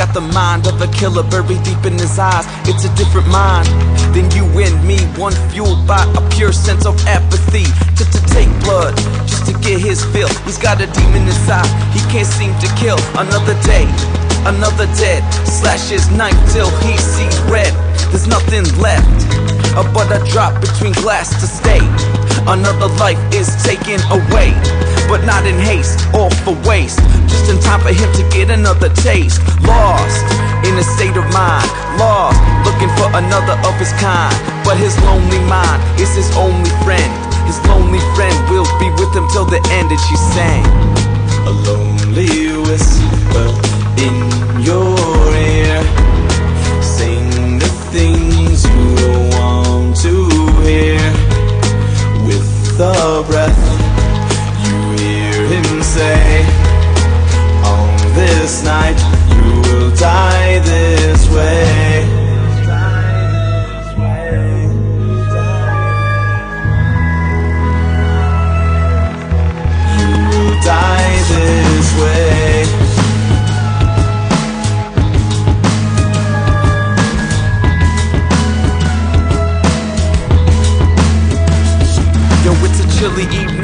got the mind of a killer buried deep in his eyes. It's a different mind than you and me, one fueled by a pure sense of apathy. To, to take blood just to get his fill. He's got a demon inside, he can't seem to kill. Another day, another dead. Slash his knife till he sees red. There's nothing left but a drop between glass to stay. Another life is taken away, but not in haste or for waste. Just in time for him to get another taste. Lost in a state of mind, lost looking for another of his kind. But his lonely mind is his only friend. His lonely friend will be with him till the end, and she sang. A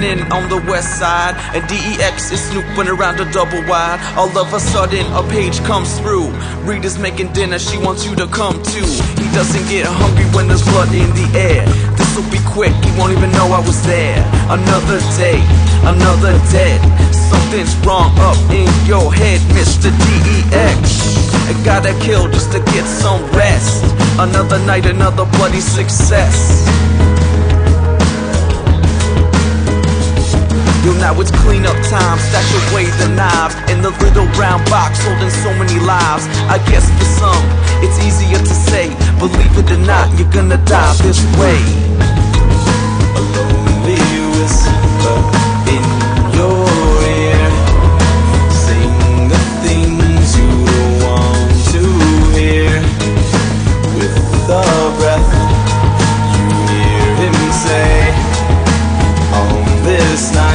on the west side, and DEX is snooping around a double wide. All of a sudden, a page comes through. Rita's making dinner, she wants you to come too. He doesn't get hungry when there's blood in the air. This'll be quick, he won't even know I was there. Another day, another dead. Something's wrong up in your head, Mr. DEX. I gotta kill just to get some rest. Another night, another bloody success. now it's cleanup time Stash away the knives. In the little round box holding so many lives. I guess for some, it's easier to say Believe it or not, you're gonna die this way. A lonely whisper in your ear the things you don't want to hear. With breath you hear him say On this